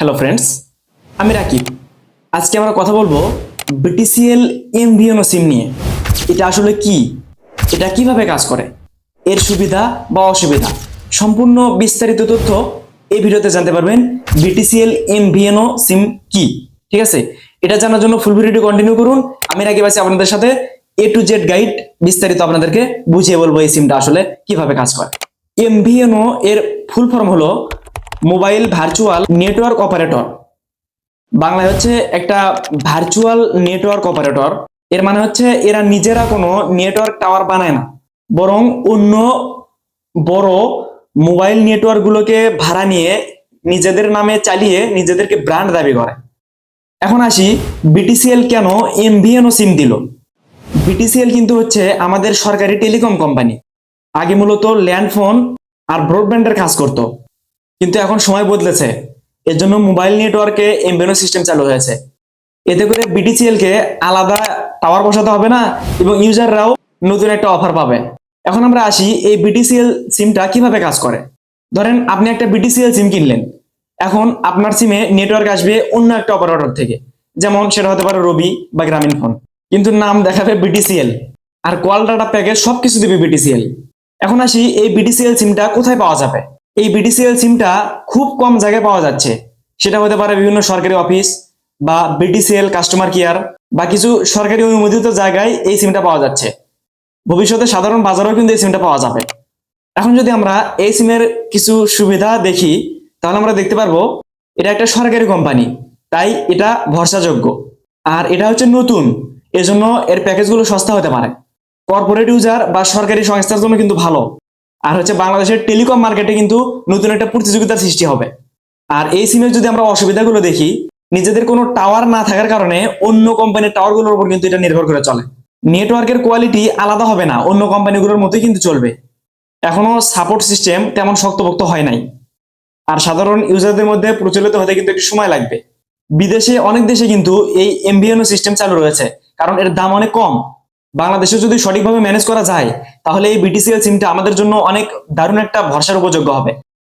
Hello friends আমি রাকিব। আজকে আমরা কথা বলব বিটিসিএল এমভিএনও সিম নিয়ে। এটা আসলে কি? এটা কীভাবে কাজ করে? এর সুবিধা বা অসুবিধা? সম্পূর্ণ বিস্তারিত তথ্য এই ভিডিওতে জানতে পারবেন বিটিসিএল এমভিএনও সিম কি। ঠিক আছে? এটা জানার জন্য ফুল ভিডিওটি কন্টিনিউ করুন। আমি রাকিব আছি আপনাদের সাথে। এ টু জেড গাইড বিস্তারিত আপনাদেরকে বুঝিয়ে বলব এই সিমটা আসলে কীভাবে কাজ করে। এমভিএনও এর ফুল ফর্ম হলো মোবাইল ভার্চুয়াল নেটওয়ার্ক অপারেটর। বাংলায় হচ্ছে একটা ভার্চুয়াল নেটওয়ার্ক অপারেটর। এর মানে হচ্ছে এরা নিজেরা কোনো নেটওয়ার্ক টাওয়ার বানায় না। বরং অন্য বড় মোবাইল নেটওয়ার্ক গুলোকে ভাড়া নিয়ে নিজেদের নামে চালিয়ে নিজেদেরকে ব্র্যান্ড দাবি করে। এখন আসি বিটিসিএল কেন এমভিএনও সিম দিল? বিটিসিএল কিন্তু হচ্ছে আমাদের সরকারি টেলিকম কোম্পানি। আগে মূলত ল্যান্ডফোন আর ব্রডব্যান্ডের কাজ করতো। কিন্তু এখন সময় বদলেছে। এর জন্য মোবাইল নেটওয়ার্কে এমবেনো সিস্টেম চালু হয়েছে। এতে করে বিটিসিএল কে আলাদা টাওয়ার বসাতে হবে না এবং ইউজাররাও নতুন একটা অফার পাবে। এখন আমরা আসি এই বিটিসিএল সিমটা কীভাবে কাজ করে? ধরেন আপনি একটা বিটিসিএল সিম কিনলেন। এখন আপনার সিমে নেটওয়ার্ক আসবে অন্য একটা অপারেটর থেকে। যেমন সেটা হতে পারে রবি বা গ্রামীণ ফোন কিন্তু নাম দেখাবে বিটিসিএল আর কল ডাটা প্যাকেজ সবকিছু দেবে বিটিসিএল এখন আসি এই বিটিসিএল সিমটা কোথায় পাওয়া যাবে? এই বিটিসিএল সিমটা খুব কম জায়গায় পাওয়া যাচ্ছে। সেটা হতে পারে বিভিন্ন সরকারি অফিস বা বিটিসিএল কাস্টমার কেয়ার বা কিছু সরকারি অনুমোদিত জায়গায় এই সিমটা পাওয়া যাচ্ছে। ভবিষ্যতে সাধারণ বাজারেও কিন্তু এই সিমটা পাওয়া যাবে। এখন যদি আমরা এই সিমের কিছু সুবিধা দেখি, তাহলে আমরা দেখতে পারব, এটা একটা সরকারি কোম্পানি তাই এটা ভরসাযোগ্য। আর এটা হচ্ছে নতুন, এজন্য এর প্যাকেজগুলো সস্তা হতে পারে। কর্পোরেট ইউজার বা সরকারি সংস্থার জন্য কিন্তু ভালো। আর হচ্ছে বাংলাদেশের টেলিকম মার্কেটে কিন্তু নতুন একটা প্রতিযোগিতার সৃষ্টি হবে। আর এই সিমের যদি আমরা অসুবিধাগুলো দেখি, নিজেদের কোনো টাওয়ার না থাকার কারণে অন্য কোম্পানির টাওয়ারগুলোর উপর কিন্তু এটা নির্ভর করে চলে। নেটওয়ার্কের কোয়ালিটি আলাদা হবে না, অন্য কোম্পানিগুলোর মতোই কিন্তু চলবে। এখনও সাপোর্ট সিস্টেম তেমন শক্তপোক্ত হয় নাই। আর সাধারণ ইউজারদের মধ্যে প্রচলিত হতে কিন্তু একটু সময় লাগবে। বিদেশে অনেক দেশে কিন্তু এই এমবিএনও সিস্টেম চালু রয়েছে, কারণ এর দাম অনেক কম। বাংলাদেশে যদি সঠিকভাবে ম্যানেজ করা যায়, তাহলে এই বিটিসিএল সিমটা আমাদের জন্য অনেক দারুণ একটা ভরসার উপযোগ্য হবে।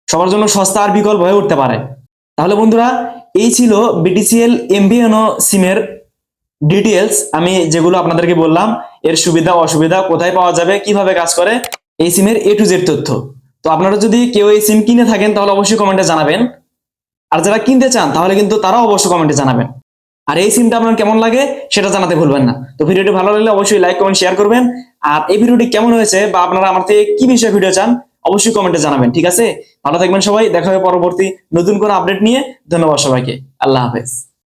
সবার জন্য সস্তা আর বিকল্প হয়ে উঠতে পারে। তাহলে বন্ধুরা, এই ছিল বিটিসিএল এমবিএনও সিমের ডিটেলস আমি যেগুলো আপনাদেরকে বললাম, এর সুবিধা, অসুবিধা কোথায় পাওয়া যাবে, কীভাবে কাজ করে, এই সিমের এ টু জেড তথ্য। তো আপনারা যদি কেউ এই সিম কিনে থাকেন, তাহলে অবশ্যই কমেন্টে জানাবেন। আর যারা কিনতে চান, তাহলে কিন্তু তারাও অবশ্যই কমেন্টে জানাবেন। আর এই সিমটা আপনার কেমন লাগে সেটা জানাতে ভুলবেন না। তো ভিডিওটি ভালো লাগলে অবশ্যই লাইক কমেন্ট শেয়ার করবেন। আর এই ভিডিওটি কেমন হয়েছে বা আপনারা আমার থেকে কি বিষয়ে ভিডিও চান অবশ্যই কমেন্টে জানাবেন, ঠিক আছে? ভালো থাকবেন সবাই, দেখা হবে পরবর্তী নতুন কোনো আপডেট নিয়ে। ধন্যবাদ সবাইকে। আল্লাহ হাফেজ।